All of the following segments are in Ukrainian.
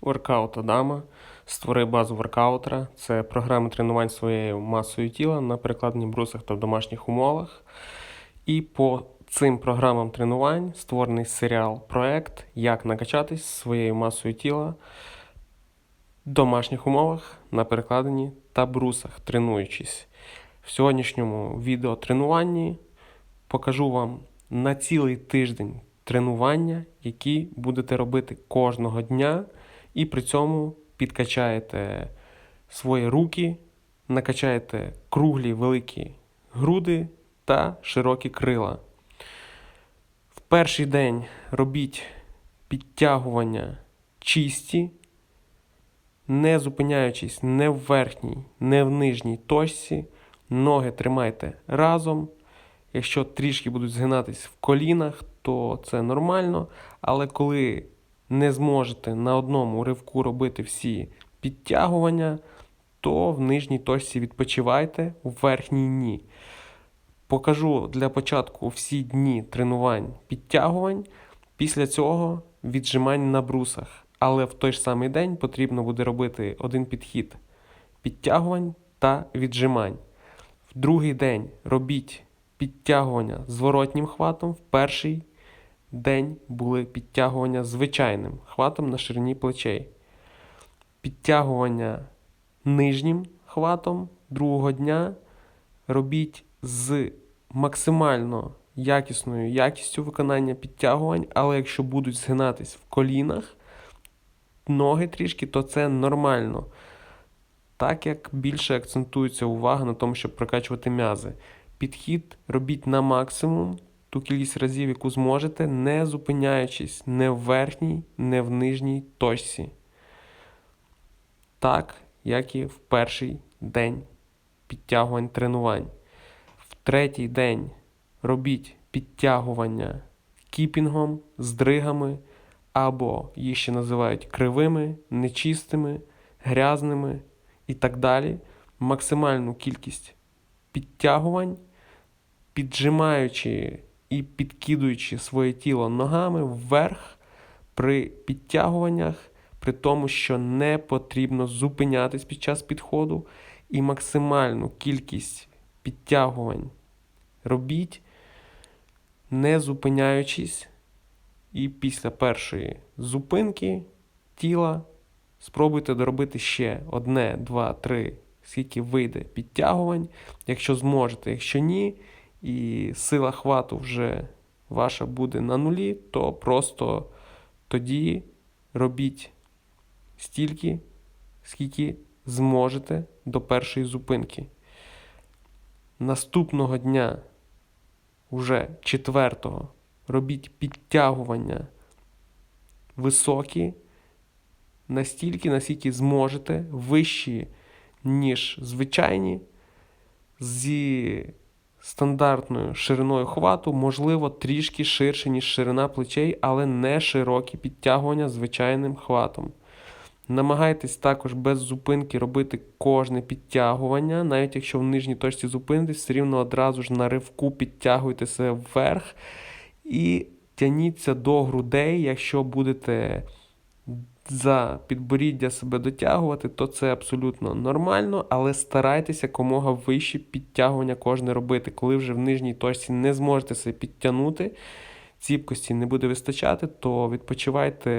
Воркаут Адама. Створи базу воркаутера. Це програма тренувань своєю масою тіла на перекладних брусах та в домашніх умовах. І по цим програмам тренувань створений серіал проект Як накачатись своєю масою тіла в домашніх умовах на перекладині та брусах, тренуючись. В сьогоднішньому відеотренуванні покажу вам на цілий тиждень тренування, які будете робити кожного дня, і при цьому підкачаєте свої руки, накачаєте круглі великі груди та широкі крила. В перший день робіть підтягування чисті, не зупиняючись не в верхній, не в нижній точці. Ноги тримайте разом. Якщо трішки будуть згинатись в колінах, то це нормально. Але коли не зможете на одному ривку робити всі підтягування, то в нижній точці відпочивайте, в верхній ні. Покажу для початку всі дні тренувань підтягувань. Після цього віджимань на брусах. Але в той ж самий день потрібно буде робити один підхід підтягувань та віджимань. В другий день робіть підтягування зворотнім хватом. В перший день були підтягування звичайним хватом на ширині плечей. Підтягування нижнім хватом другого дня робіть з максимально якісною якістю виконання підтягувань, але якщо будуть згинатись в колінах ноги трішки, то це нормально. Так як більше акцентується увага на тому, щоб прокачувати м'язи. Підхід робіть на максимум ту кількість разів, яку зможете, не зупиняючись не в верхній, не в нижній точці. Так, як і в перший день підтягувань тренувань. В третій день робіть підтягування кіпінгом, здригами, або їх ще називають кривими, нечистими, грязними і так далі. Максимальну кількість підтягувань, піджимаючи і підкидуючи своє тіло ногами вверх при підтягуваннях, при тому, що не потрібно зупинятись під час підходу, і максимальну кількість підтягувань робіть, не зупиняючись. І після першої зупинки тіла спробуйте доробити ще одне, два, три, скільки вийде підтягувань, якщо зможете. Якщо ні, і сила хвату вже ваша буде на нулі, то просто тоді робіть стільки, скільки зможете до першої зупинки. Наступного дня, уже четвертого, робіть підтягування високі, настільки, наскільки зможете, вищі, ніж звичайні, зі стандартною шириною хвату, можливо, трішки ширше, ніж ширина плечей, але не широкі підтягування звичайним хватом. Намагайтесь також без зупинки робити кожне підтягування, навіть якщо в нижній точці зупинитесь, все рівно одразу ж на ривку підтягуйте себе вверх і тяніться до грудей, якщо будете за підборіддя себе дотягувати, то це абсолютно нормально, але старайтеся якомога вище підтягування кожне робити. Коли вже в нижній точці не зможете себе підтягнути, ціпкості не буде вистачати, то відпочивайте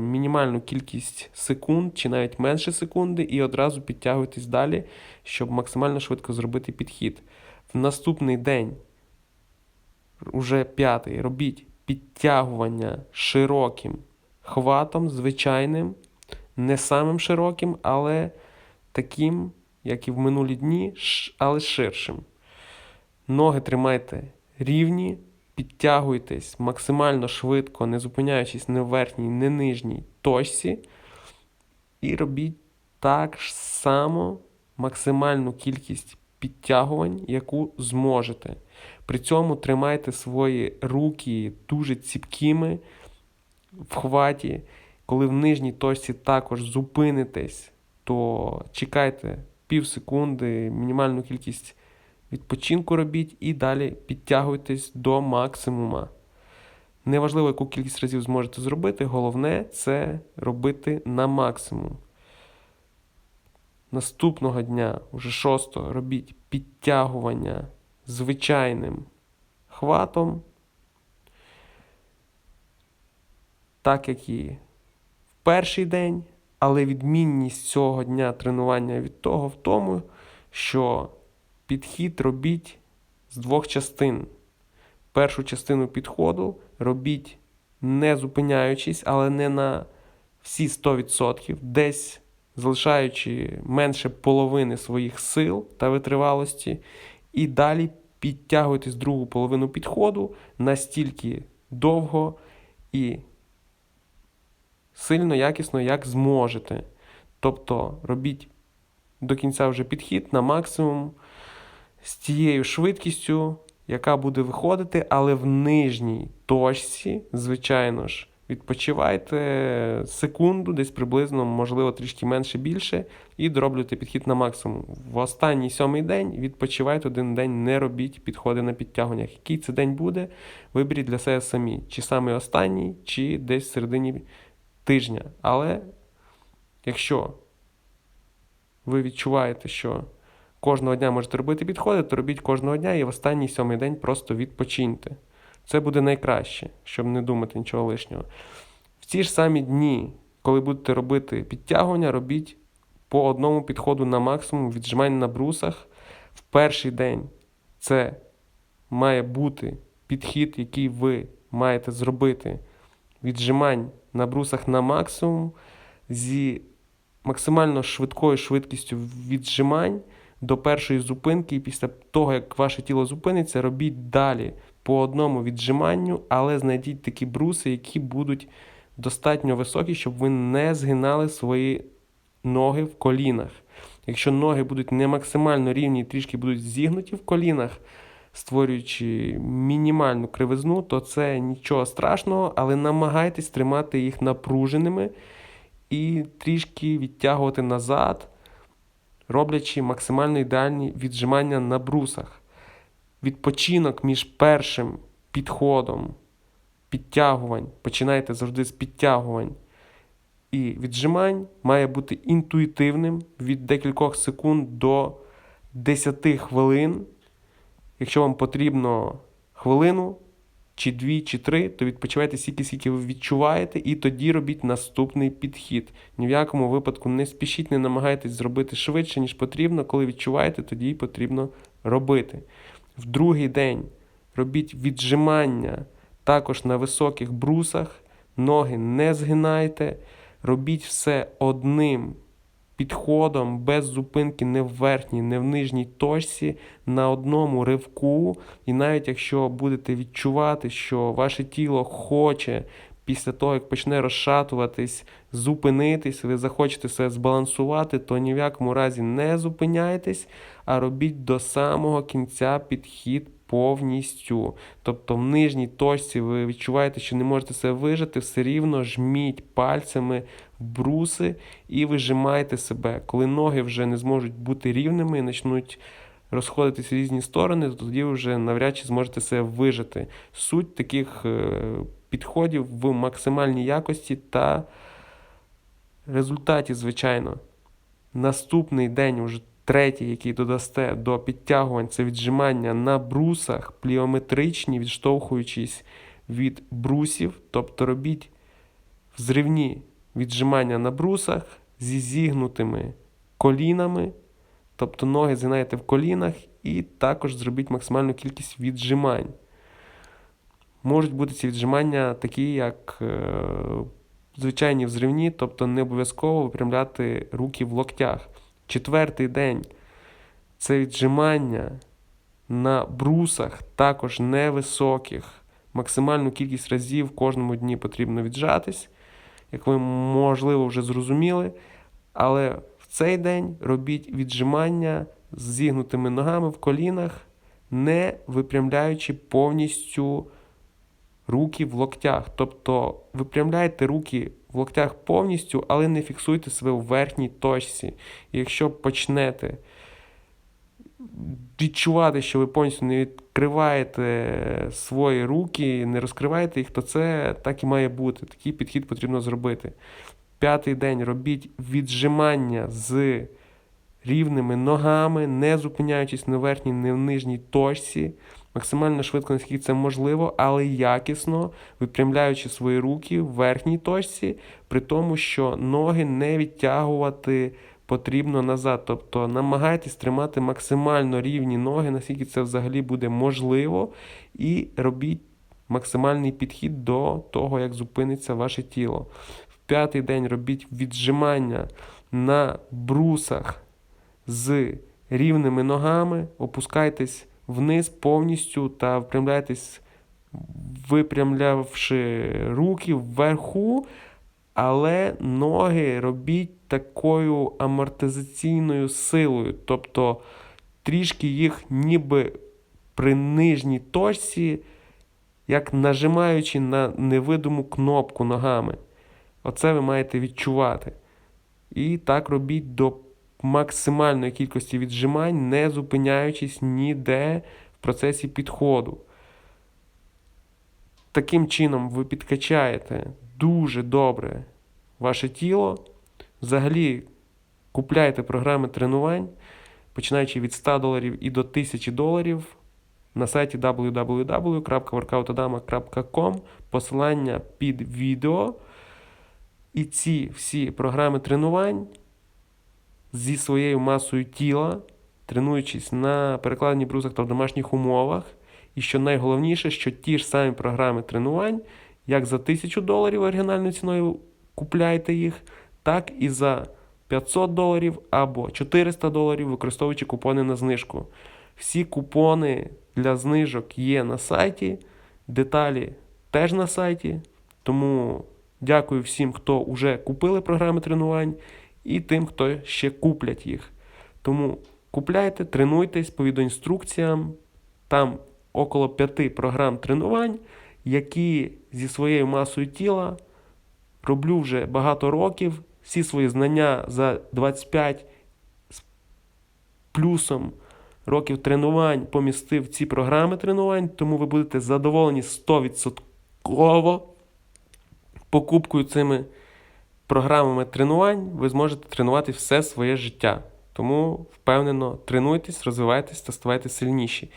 мінімальну кількість секунд чи навіть менше секунди, і одразу підтягуйтесь далі, щоб максимально швидко зробити підхід. В наступний день, уже п'ятий, робіть підтягування широким хватом, звичайним, не самим широким, але таким, як і в минулі дні, але ширшим. Ноги тримайте рівні, підтягуйтесь максимально швидко, не зупиняючись ні в верхній, ні нижній точці. І робіть так само максимальну кількість підтягувань, яку зможете. При цьому тримайте свої руки дуже ціпкими в. Коли в нижній точці також зупинитесь, то чекайте пів секунди, мінімальну кількість відпочинку робіть і далі підтягуйтесь до максимума. Неважливо, яку кількість разів зможете зробити, головне це робити на максимум. Наступного дня, уже шостого, робіть підтягування звичайним хватом, так як і в перший день, але відмінність цього дня тренування від того в тому, що підхід робіть з двох частин. Першу частину підходу робіть не зупиняючись, але не на всі 100%, десь залишаючи менше половини своїх сил та витривалості, і далі підтягуйтесь другу половину підходу настільки довго і сильно якісно, як зможете. Тобто робіть до кінця вже підхід на максимум з тією швидкістю, яка буде виходити, але в нижній точці, звичайно ж, відпочивайте секунду, десь приблизно, можливо, трішки менше більше, і дороблюйте підхід на максимум. В останній сьомий день відпочивайте один день, не робіть підходи на підтягуваннях. Який це день буде, виберіть для себе самі, чи саме останній, чи десь в середині тижня. Але якщо ви відчуваєте, що кожного дня можете робити підходи, то робіть кожного дня і в останній сьомий день просто відпочиньте. Це буде найкраще, щоб не думати нічого лишнього. В ці ж самі дні, коли будете робити підтягування, робіть по одному підходу на максимум віджимань на брусах. В перший день це має бути підхід, який ви маєте зробити віджимань на брусах на максимум зі максимально швидкою швидкістю віджимань до першої зупинки, і після того, як ваше тіло зупиниться, робіть далі по одному віджиманню, але знайдіть такі бруси, які будуть достатньо високі, щоб ви не згинали свої ноги в колінах. Якщо ноги будуть не максимально рівні трішки будуть зігнуті в колінах, створюючи мінімальну кривизну, то це нічого страшного, але намагайтесь тримати їх напруженими і трішки відтягувати назад, роблячи максимально ідеальні віджимання на брусах. Відпочинок між першим підходом, підтягувань, починайте завжди з підтягувань і віджимань, має бути інтуїтивним від декількох секунд до 10 хвилин. Якщо вам потрібно хвилину, чи дві, чи три, то відпочивайте стільки, скільки ви відчуваєте, і тоді робіть наступний підхід. Ні в якому випадку не спішіть, не намагайтесь зробити швидше, ніж потрібно. Коли відчуваєте, тоді потрібно робити. В другий день робіть віджимання також на високих брусах, ноги не згинайте, робіть все одним підходом, без зупинки не в верхній, не в нижній точці, на одному ривку. І навіть якщо будете відчувати, що ваше тіло хоче. Після того, як почне розшатуватись, зупинитись, ви захочете себе збалансувати, то ні в якому разі не зупиняйтесь, а робіть до самого кінця підхід повністю. Тобто в нижній точці ви відчуваєте, що не можете себе вижити, все рівно жміть пальцями в бруси і вижимайте себе. Коли ноги вже не зможуть бути рівними і почнуть розходитись в різні сторони, то тоді ви вже навряд чи зможете себе вижити. Суть таких е, підходів в максимальній якості та результаті, звичайно. Наступний день уже Третій, який додасте до підтягувань, це віджимання на брусах, пліометричні, відштовхуючись від брусів. Тобто робіть взривні віджимання на брусах зі зігнутими колінами. Тобто ноги згинаєте в колінах, і також зробіть максимальну кількість віджимань. Можуть бути ці віджимання такі, як е, звичайні взривні, тобто не обов'язково випрямляти руки в локтях. Четвертий день це віджимання на брусах, також невисоких. Максимальну кількість разів в кожному дні потрібно віджатись, як ви, можливо, вже зрозуміли. Але в цей день робіть віджимання з зігнутими ногами в колінах, не випрямляючи повністю руки в локтях. Тобто випрямляйте руки в локтях повністю, але не фіксуйте себе в верхній точці. І якщо почнете відчувати, що ви повністю не відкриваєте свої руки, не розкриваєте їх, то це так і має бути. Такий підхід потрібно зробити. П'ятий день робіть віджимання з рівними ногами, не зупиняючись на верхній, не в нижній точці, максимально швидко, наскільки це можливо, але якісно, випрямляючи свої руки в верхній точці, при тому, що ноги не відтягувати потрібно назад. Тобто намагайтесь тримати максимально рівні ноги, наскільки це взагалі буде можливо, і робіть максимальний підхід до того, як зупиниться ваше тіло. В п'ятий день робіть віджимання на брусах з рівними ногами, опускайтесь вниз повністю та впрямляйтесь, випрямлявши руки вверху, але ноги робіть такою амортизаційною силою. Тобто трішки їх ніби при нижній точці, як нажимаючи на невидиму кнопку ногами. Оце ви маєте відчувати. І так робіть до максимальної кількості віджимань, не зупиняючись ніде в процесі підходу. Таким чином ви підкачаєте дуже добре ваше тіло. Взагалі, купляйте програми тренувань, починаючи від 100 доларів і до 1000 доларів на сайті www.workoutadama.com посилання під відео. І ці всі програми тренувань зі своєю масою тіла, тренуючись на перекладенні брусах та в домашніх умовах. І що найголовніше, що ті ж самі програми тренувань, як за 1000 доларів оригінальною ціною купляйте їх, так і за 500 доларів або 400 доларів, використовуючи купони на знижку. Всі купони для знижок є на сайті, деталі теж на сайті. Тому дякую всім, хто вже купили програми тренувань, і тим, хто ще куплять їх. Тому купляйте, тренуйтесь по відеоінструкціям. Там около 5 програм тренувань, які зі своєю масою тіла роблю вже багато років. Всі свої знання за 25 з плюсом років тренувань помістив ці програми тренувань, тому ви будете задоволені 100% покупкою цими програмами тренувань. Ви зможете тренувати все своє життя. Тому впевнено тренуйтесь, розвивайтесь та ставайте сильніші.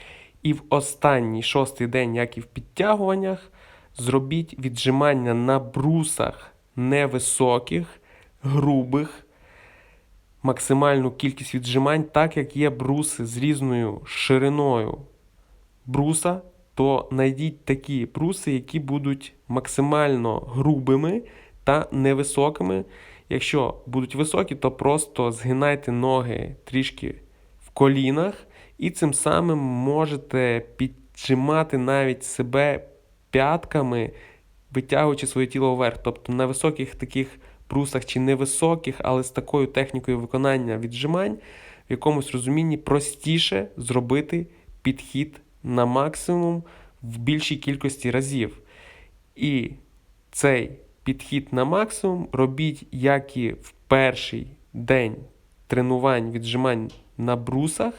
І в останній шостий день, як і в підтягуваннях, зробіть віджимання на брусах невисоких, грубих, максимальну кількість віджимань, так як є бруси з різною шириною бруса, то знайдіть такі бруси, які будуть максимально грубими та невисокими. Якщо будуть високі, то просто згинайте ноги трішки в колінах, і цим самим можете піджимати навіть себе п'ятками, витягуючи своє тіло вверх. Тобто на високих таких брусах чи невисоких, але з такою технікою виконання віджимань, в якомусь розумінні простіше зробити підхід на максимум в більшій кількості разів. І цей підхід на максимум робіть як і в перший день тренувань віджимань на брусах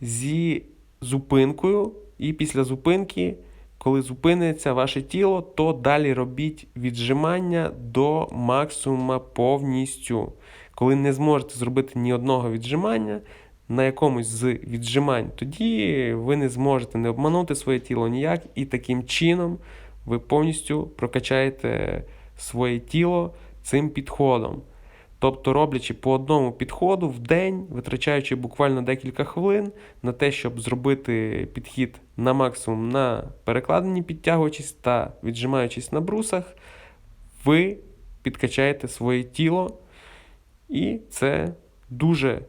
зі зупинкою, і після зупинки, коли зупиниться ваше тіло, то далі робіть віджимання до максимума повністю. Коли не зможете зробити ні одного віджимання на якомусь з віджимань, тоді ви не зможете не обманути своє тіло ніяк, і таким чином ви повністю прокачаєте своє тіло цим підходом. Тобто, роблячи по одному підходу в день, витрачаючи буквально декілька хвилин на те, щоб зробити підхід на максимум на перекладенні, підтягуючись та віджимаючись на брусах, ви підкачаєте своє тіло, і це дуже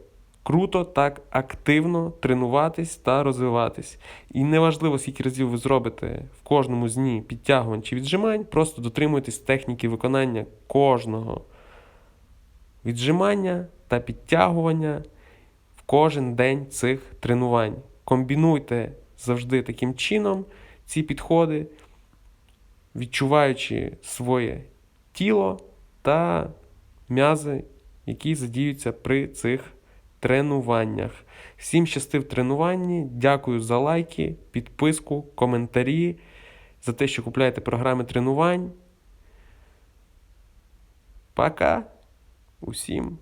круто так активно тренуватись та розвиватись. І неважливо, скільки разів ви зробите в кожному з дні підтягувань чи віджимань, просто дотримуйтесь техніки виконання кожного віджимання та підтягування в кожен день цих тренувань. Комбінуйте завжди таким чином ці підходи, відчуваючи своє тіло та м'язи, які задіються при цих тренуваннях. Всім щасти в тренуванні. Дякую за лайки, підписку, коментарі, за те, що купляєте програми тренувань. Пока. Усім.